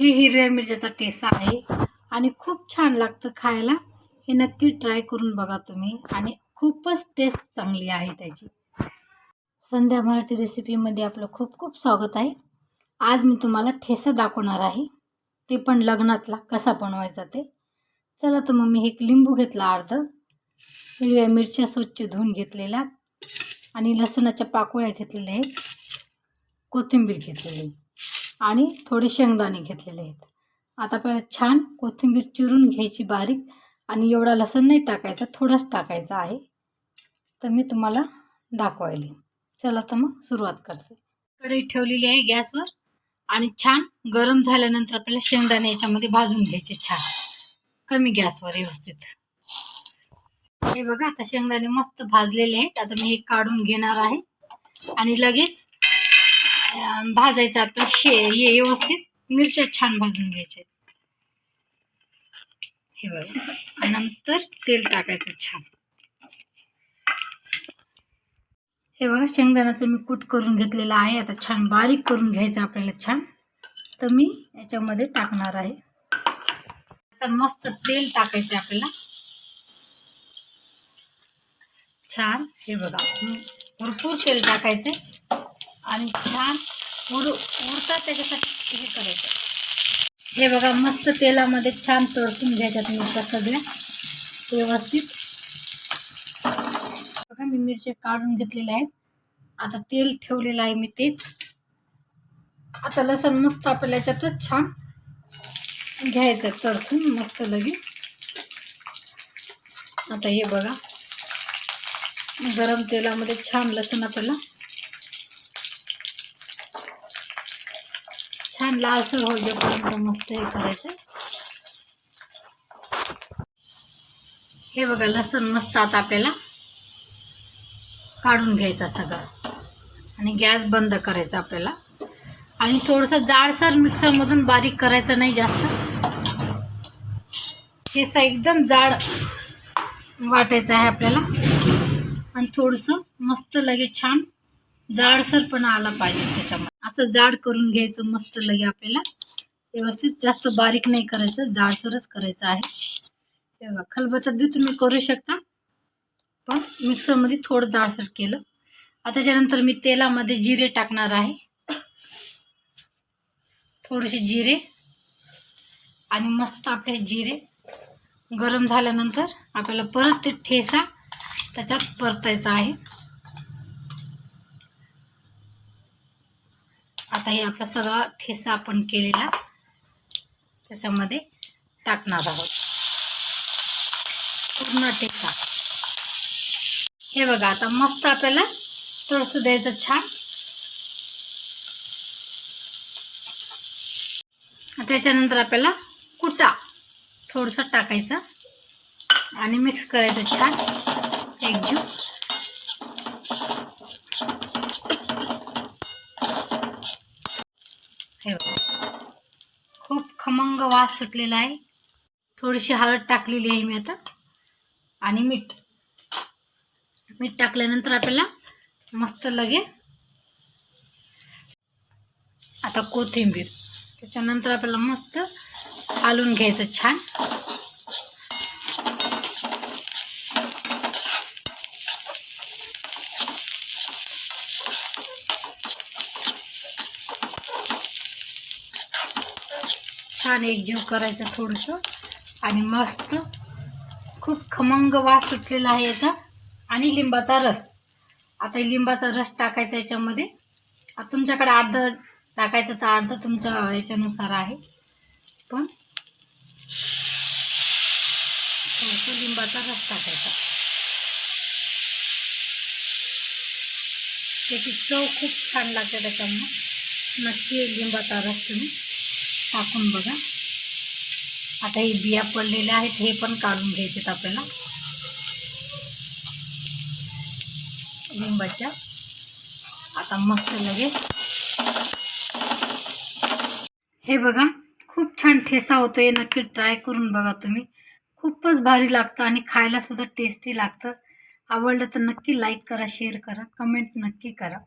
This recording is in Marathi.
हे हिरव्या मिरच्याचा ठेसा आहे. आणि खूप छान लागतं खायला. हे नक्की ट्राय करून बघा तुम्ही. आणि खूपच टेस्ट चांगली आहे त्याची. संध्या मराठी रेसिपीमध्ये आपलं खूप खूप स्वागत आहे. आज मी तुम्हाला ठेसा दाखवणार आहे. ते पण लग्नातला कसा बनवायचा ते. चला तर मग मी एक लिंबू घेतला अर्ध. हिरव्या मिरच्या स्वच्छ धुवून घेतलेल्या. आणि लसणाच्या पाकोळ्या घेतलेल्या आहेत. कोथिंबीर घेतलेली. आणि थोडे शेंगदाणे घेतलेले आहेत. आता आपल्याला छान कोथिंबीर चिरून घ्यायची बारीक आणि एवढा लसण नाही टाकायचा थोडाच टाकायचा आहे. तर मी तुम्हाला दाखवायला. चला तर मग सुरुवात करते. कढई ठेवलेली आहे गॅसवर आणि छान गरम झाल्यानंतर आपल्याला शेंगदाणे याच्यामध्ये भाजून घ्यायचे छान. कमी गॅसवर व्यवस्थित. हे बघा आता शेंगदाणे मस्त भाजलेले आहेत. आता मी हे काढून घेणार आहे. आणि लगेच भाजायचं आपलं शे हे व्यवस्थित मिरच्या छान भाजून घ्यायच्या हे बघा. नंतर तेल टाकायचं छान. हे बघा शेंगदाण्याचं मी कूट करून घेतलेलं आहे. आता छान बारीक करून घ्यायचं आपल्याला छान. तर मी याच्यामध्ये टाकणार आहे. आता मस्त तेल टाकायचं आपल्याला. छान. हे बघा भरपूर तेल टाकायचे आणि छान उड उडतात त्याच्यासाठी हे करायचं. हे बघा मस्त तेलामध्ये छान तळसून घ्यायच्यात मिरच्या सगळ्या. व्यवस्थित. बघा मी मिरच्या काढून घेतलेल्या आहेत. आता तेल ठेवलेलं आहे मी तेच. आता लसण मस्त आपल्याला याच्यातच छान घ्यायचं तळसून मस्त लगेच. आता हे बघा. गरम तेलामध्ये छान लसूण आपल्याला छान लालसर होईपर्यंत मस्त हे करायचं. हे बघा लसूण मस्त आता आपल्याला काढून घ्यायचा सगळं. आणि गॅस बंद करायचा आपल्याला. आणि थोडंसं जाडसर मिक्सरमधून बारीक करायचं नाही जास्त. ठेसा एकदम जाड वाटायचं आहे आपल्याला. आणि थोडंसं मस्त लगेच छान जाडसरपणा आला पाहिजे त्याच्यामध्ये. असं जाड करून घ्यायचं मस्त लगे आपल्याला. व्यवस्थित जास्त बारीक नाही करायचं जाडसरच करायचं आहे. तेव्हा बघा बी तुम्ही करू शकता. पण मिक्सरमध्ये थोडं जाडसर केलं. आता त्याच्यानंतर मी तेलामध्ये जिरे टाकणार आहे. थोडेसे जिरे आणि मस्त आपले जिरे गरम झाल्यानंतर आपल्याला परत ते ठेसा त्याच्यात परतायचा आहे. आता हे आपला सगळा ठेसा आपण केलेला त्याच्यामध्ये टाकणार आहोत. पूर्ण ठेसा. हे बघा आता मस्त आपल्याला तळसू द्यायचं छान. त्याच्यानंतर आपल्याला कुटा थोडंसं टाकायचं आणि मिक्स करायचं छान. एकजीव हे बघा खूप खमंग वास सुटलेला आहे. थोडीशी हळद टाकलेली आहे मी आता. आणि मीठ. मीठ टाकल्यानंतर आपल्याला मस्त लगे आता कोथिंबीर. त्याच्यानंतर आपल्याला मस्त आलून घ्यायचं छान. छान एकजीव करायचं थोडंसं. आणि मस्त खूप खमंग वास सुटलेला आहे याचा. आणि लिंबाचा रस. आता लिंबाचा रस टाकायचा याच्यामध्ये. तुमच्याकडे अर्ध टाकायचं तर अर्ध तुमच्या याच्यानुसार आहे. पण थोडंसं लिंबाचा रस टाकायचा. त्याची चव खूप छान लागते त्याच्यामुळं. नक्की लिंबाचा रस तुम्ही टाकून बघा. आता हे बिया पडलेल्या आहेत हे पण काढून घ्यायचेत आपल्याला. लिंबाच्या. आता मस्त लगेच. हे बघा खूप छान ठेसा होतो नक्की ट्राय करून बघा तुम्ही. खूपच भारी लागतं आणि खायला सुद्धा टेस्टी लागतं. आवडलं तर नक्की लाईक करा शेअर करा कमेंट नक्की करा.